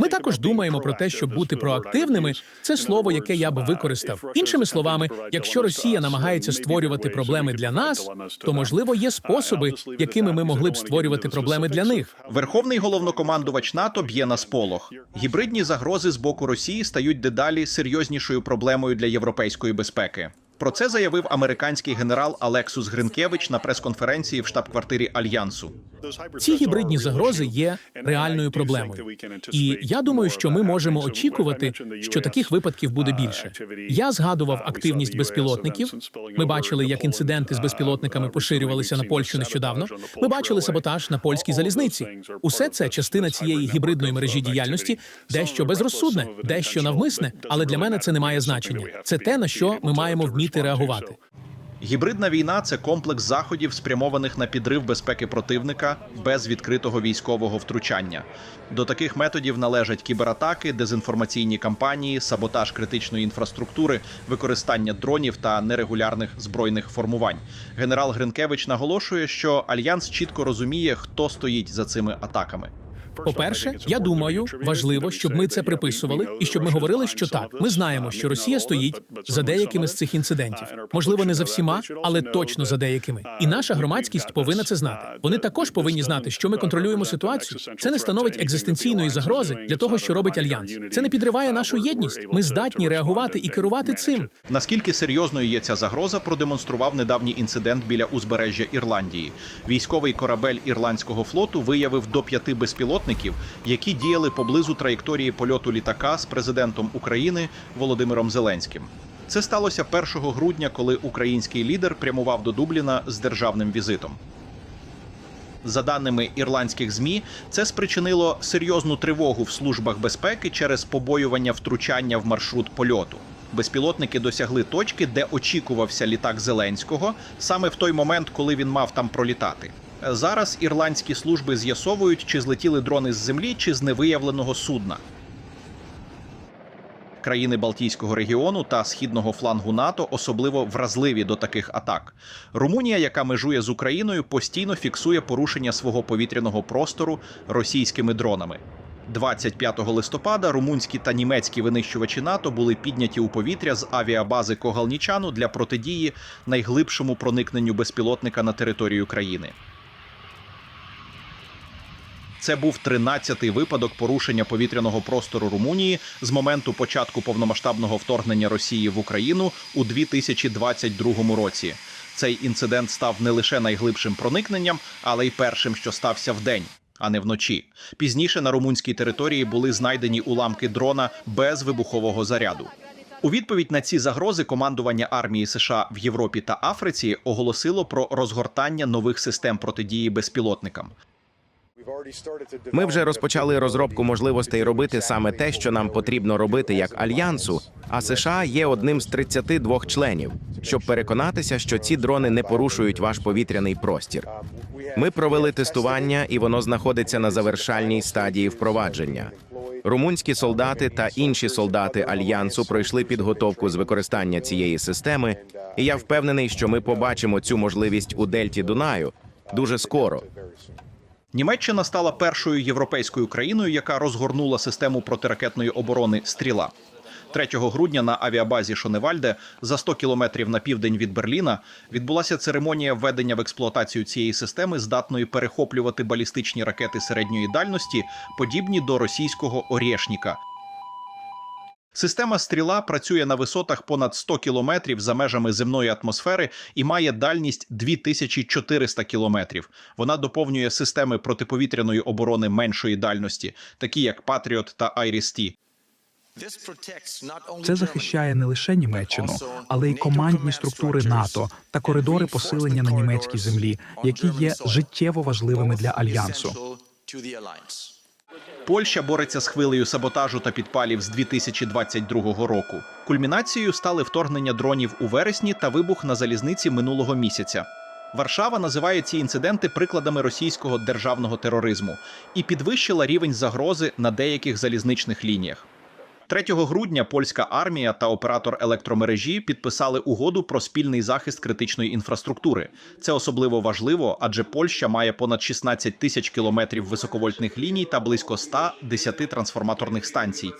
Ми також думаємо про те, щоб бути проактивними. Це слово, яке я б використав. Іншими словами, якщо Росія намагається створювати проблеми для нас, то можливо є способи, якими ми могли б створювати проблеми для них. Верховний головнокомандувач НАТО б'є на сполох. Гібридні загрози з боку Росії стають дедалі серйознішою проблемою для європейської безпеки. Про це заявив американський генерал Алексус Гринкевич на прес-конференції в штаб-квартирі Альянсу. Ці гібридні загрози є реальною проблемою. І я думаю, що ми можемо очікувати, що таких випадків буде більше. Я згадував активність безпілотників. Ми бачили, як інциденти з безпілотниками поширювалися на Польщу нещодавно. Ми бачили саботаж на польській залізниці. Усе це частина цієї гібридної мережі діяльності, дещо безрозсудне, дещо навмисне, але для мене це не має значення. Це те, на що ми маємо вміти реагувати. Гібридна війна це комплекс заходів, спрямованих на підрив безпеки противника без відкритого військового втручання. До таких методів належать кібератаки, дезінформаційні кампанії, саботаж критичної інфраструктури, використання дронів та нерегулярних збройних формувань. Генерал Гринкевич наголошує, що альянс чітко розуміє, хто стоїть за цими атаками. По-перше, я думаю, важливо, щоб ми це приписували, і щоб ми говорили, що так, ми знаємо, що Росія стоїть за деякими з цих інцидентів. Можливо, не за всіма, але точно за деякими. І наша громадськість повинна це знати. Вони також повинні знати, що ми контролюємо ситуацію. Це не становить екзистенційної загрози для того, що робить альянс. Це не підриває нашу єдність. Ми здатні реагувати і керувати цим. Наскільки серйозною є ця загроза, продемонстрував недавній інцидент біля узбережжя Ірландії. Військовий корабель ірландського флоту виявив до п'яти безпілотників, які діяли поблизу траєкторії польоту літака з президентом України Володимиром Зеленським. Це сталося 1 грудня, коли український лідер прямував до Дубліна з державним візитом. За даними ірландських змі, це спричинило серйозну тривогу в службах безпеки через побоювання втручання в маршрут польоту. Безпілотники досягли точки, де очікувався літак Зеленського, саме в той момент, коли він мав там пролітати. Зараз ірландські служби з'ясовують, чи злетіли дрони з землі, чи з невиявленого судна. Країни Балтійського регіону та східного флангу НАТО особливо вразливі до таких атак. Румунія, яка межує з Україною, постійно фіксує порушення свого повітряного простору російськими дронами. 25 листопада румунські та німецькі винищувачі НАТО були підняті у повітря з авіабази Когалнічану для протидії найглибшому проникненню безпілотника на територію країни. Це був 13-й випадок порушення повітряного простору Румунії з моменту початку повномасштабного вторгнення Росії в Україну у 2022 році. Цей інцидент став не лише найглибшим проникненням, але й першим, що стався вдень, а не вночі. Пізніше на румунській території були знайдені уламки дрона без вибухового заряду. У відповідь на ці загрози командування армії США в Європі та Африці оголосило про розгортання нових систем протидії безпілотникам. Ми вже розпочали розробку можливостей робити саме те, що нам потрібно робити як альянсу. А США є одним з 32 членів, щоб переконатися, що ці дрони не порушують ваш повітряний простір. Ми провели тестування, і воно знаходиться на завершальній стадії впровадження. Румунські солдати та інші солдати альянсу пройшли підготовку з використання цієї системи, і я впевнений, що ми побачимо цю можливість у Дельті Дунаю дуже скоро. Німеччина стала першою європейською країною, яка розгорнула систему протиракетної оборони Стріла. 3 грудня на авіабазі Шоневальде за 100 кілометрів на південь від Берліна відбулася церемонія введення в експлуатацію цієї системи, здатної перехоплювати балістичні ракети середньої дальності, подібні до російського Орєшніка. Система стріла працює на висотах понад 100 кілометрів за межами земної атмосфери і має дальність 2400 кілометрів. Вона доповнює системи протиповітряної оборони меншої дальності, такі як Патріот та Айріс-Ті. Це захищає не лише Німеччину, але й командні структури НАТО та коридори посилення на німецькій землі, які є життєво важливими для альянсу. Польща бореться з хвилею саботажу та підпалів з 2022 року. Кульмінацією стали вторгнення дронів у вересні та вибух на залізниці минулого місяця. Варшава називає ці інциденти прикладами російського державного тероризму і підвищила рівень загрози на деяких залізничних лініях. 3 грудня польська армія та оператор електромережі підписали угоду про спільний захист критичної інфраструктури. Це особливо важливо, адже Польща має понад 16 тисяч кілометрів високовольтних ліній та близько 110 трансформаторних станцій.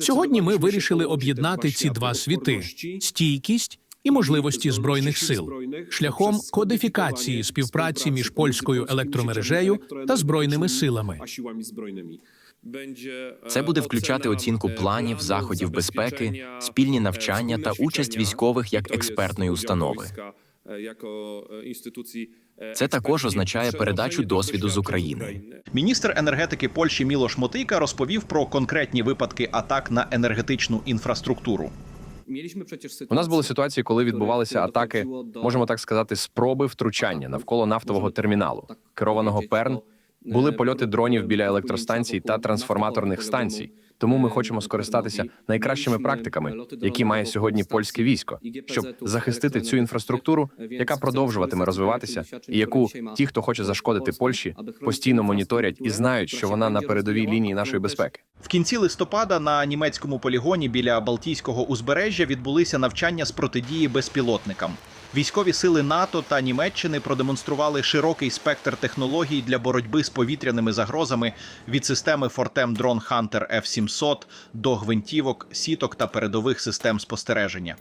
Сьогодні ми вирішили об'єднати ці два світи стійкість і можливості збройних сил шляхом кодифікації співпраці між польською електромережею та збройними силами. Це буде включати оцінку планів, заходів безпеки, спільні навчання та участь військових як експертної установи. Це також означає передачу досвіду з України. Міністр енергетики Польщі Мілош Мотийка розповів про конкретні випадки атак на енергетичну інфраструктуру. У нас були ситуації, коли відбувалися атаки, можемо так сказати, спроби втручання навколо нафтового терміналу, керованого Перн. Були польоти дронів біля електростанцій та трансформаторних станцій. Тому ми хочемо скористатися найкращими практиками, які має сьогодні польське військо, щоб захистити цю інфраструктуру, яка продовжуватиме розвиватися, і яку ті, хто хоче зашкодити Польщі, постійно моніторять і знають, що вона на передовій лінії нашої безпеки. В кінці листопада на німецькому полігоні біля Балтійського узбережжя відбулися навчання з протидії безпілотникам. Військові сили НАТО та Німеччини продемонстрували широкий спектр технологій для боротьби з повітряними загрозами від системи Fortem Drone Hunter F-700 до гвинтівок, сіток та передових систем спостереження.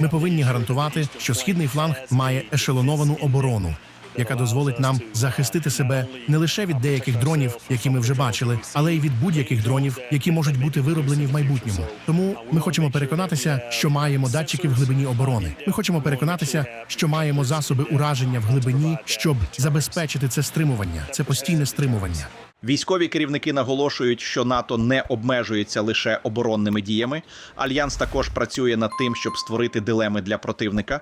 Ми повинні гарантувати, що східний фланг має ешелоновану оборону, яка дозволить нам захистити себе не лише від деяких дронів, які ми вже бачили, але й від будь-яких дронів, які можуть бути вироблені в майбутньому. Тому ми хочемо переконатися, що маємо датчики в глибині оборони. Ми хочемо переконатися, що маємо засоби ураження в глибині, щоб забезпечити це стримування, це постійне стримування. Військові керівники наголошують, що НАТО не обмежується лише оборонними діями. Альянс також працює над тим, щоб створити дилеми для противника.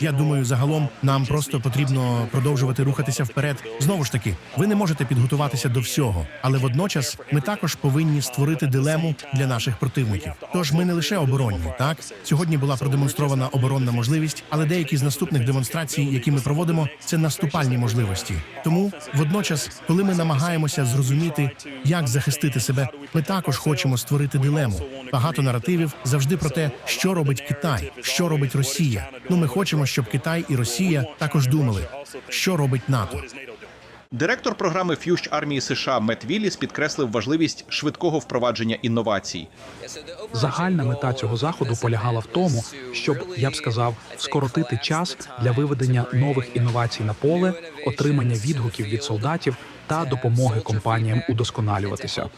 Я думаю, загалом нам просто потрібно продовжувати рухатися вперед. Знову ж таки, ви не можете підготуватися до всього, але водночас ми також повинні створити дилему для наших противників. Тож ми не лише оборонні. Так сьогодні була продемонстрована оборонна можливість, але деякі з наступних демонстрацій, які ми проводимо, це наступальні можливості. Тому водночас, коли ми намагаємося зрозуміти, як захистити себе, ми також хочемо створити дилему. Багато наративів завжди про те, що робить Китай, що робить Росія. Ну, ми хочемо, щоб Китай і Росія також думали, що робить НАТО. Директор програми Ф'ющ армії США Мет Вілліс підкреслив важливість швидкого впровадження інновацій. Загальна мета цього заходу полягала в тому, щоб я б сказав, скоротити час для виведення нових інновацій на поле, отримання відгуків від солдатів та допомоги компаніям удосконалюватися.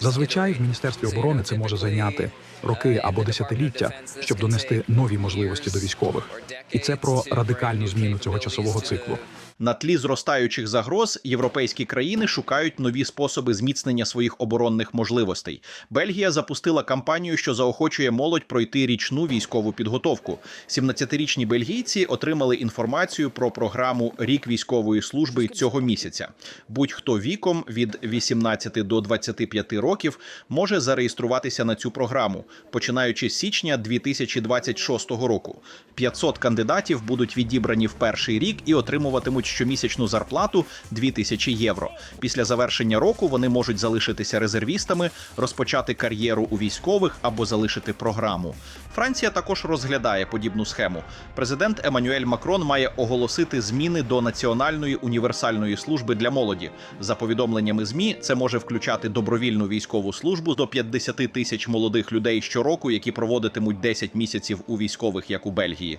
Зазвичай в міністерстві оборони це може зайняти роки або десятиліття, щоб донести нові можливості до військових, і це про радикальну зміну цього часового циклу. На тлі зростаючих загроз європейські країни шукають нові способи зміцнення своїх оборонних можливостей. Бельгія запустила кампанію, що заохочує молодь пройти річну військову підготовку. 17-річні бельгійці отримали інформацію про програму Рік військової служби цього місяця. Будь-хто віком від 18 до 25 років може зареєструватися на цю програму, починаючи з січня 2026 року. 500 кандидатів будуть відібрані в перший рік і отримуватимуть щомісячну зарплату 2000 євро. Після завершення року вони можуть залишитися резервістами, розпочати кар'єру у військових або залишити програму. Франція також розглядає подібну схему. Президент Еммануель Макрон має оголосити зміни до національної універсальної служби для молоді. За повідомленнями змі, це може включати добровільну військову службу до 50 тисяч молодих людей щороку, які проводитимуть 10 місяців у військових, як у Бельгії.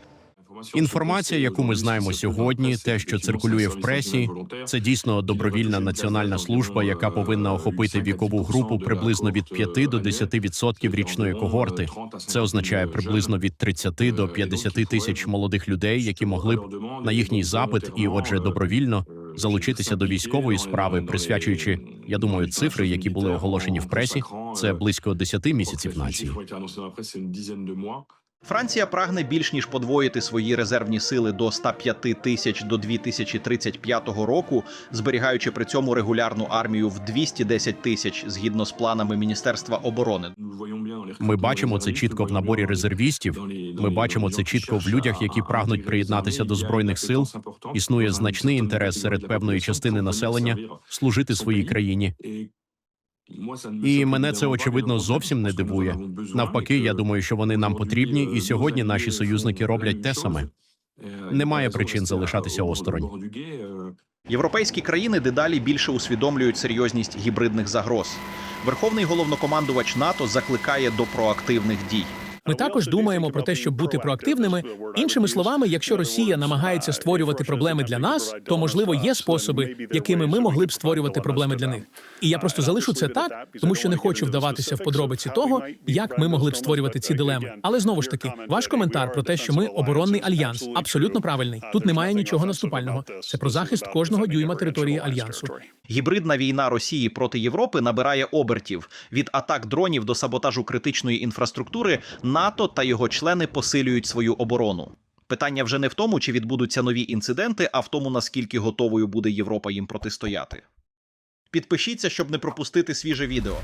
Інформація, яку ми знаємо сьогодні, те, що циркулює в пресі, це дійсно добровільна національна служба, яка повинна охопити вікову групу приблизно від 5 до 10% річної когорти. Це означає приблизно від 30 до 50 тисяч молодих людей, які могли б на їхній запит і, отже, добровільно залучитися до військової справи, присвячуючи, я думаю, цифри, які були оголошені в пресі, це близько 10 місяців нації. Франція прагне більш ніж подвоїти свої резервні сили до 105 тисяч до 2035 року, зберігаючи при цьому регулярну армію в 210 тисяч згідно з планами Міністерства оборони. Ми бачимо це чітко в наборі резервістів. Ми бачимо це чітко в людях, які прагнуть приєднатися до збройних сил. Існує значний інтерес серед певної частини населення служити своїй країні. І мене це очевидно зовсім не дивує. Навпаки, я думаю, що вони нам потрібні, і сьогодні наші союзники роблять те саме. Немає причин залишатися осторонь. Європейські країни дедалі більше усвідомлюють серйозність гібридних загроз. Верховний головнокомандувач НАТО закликає до проактивних дій. Ми також думаємо про те, щоб бути проактивними. Іншими словами, якщо Росія намагається створювати проблеми для нас, то можливо є способи, якими ми могли б створювати проблеми для них. І я просто залишу це так, тому що не хочу вдаватися в подробиці того, як ми могли б створювати ці дилеми. Але знову ж таки, ваш коментар про те, що ми оборонний альянс, абсолютно правильний. Тут немає нічого наступального. Це про захист кожного дюйма території альянсу. Гібридна війна Росії проти Європи набирає обертів від атак дронів до саботажу критичної інфраструктури. НАТО та його члени посилюють свою оборону. Питання вже не в тому, чи відбудуться нові інциденти, а в тому, наскільки готовою буде Європа їм протистояти. Підпишіться, щоб не пропустити свіже відео.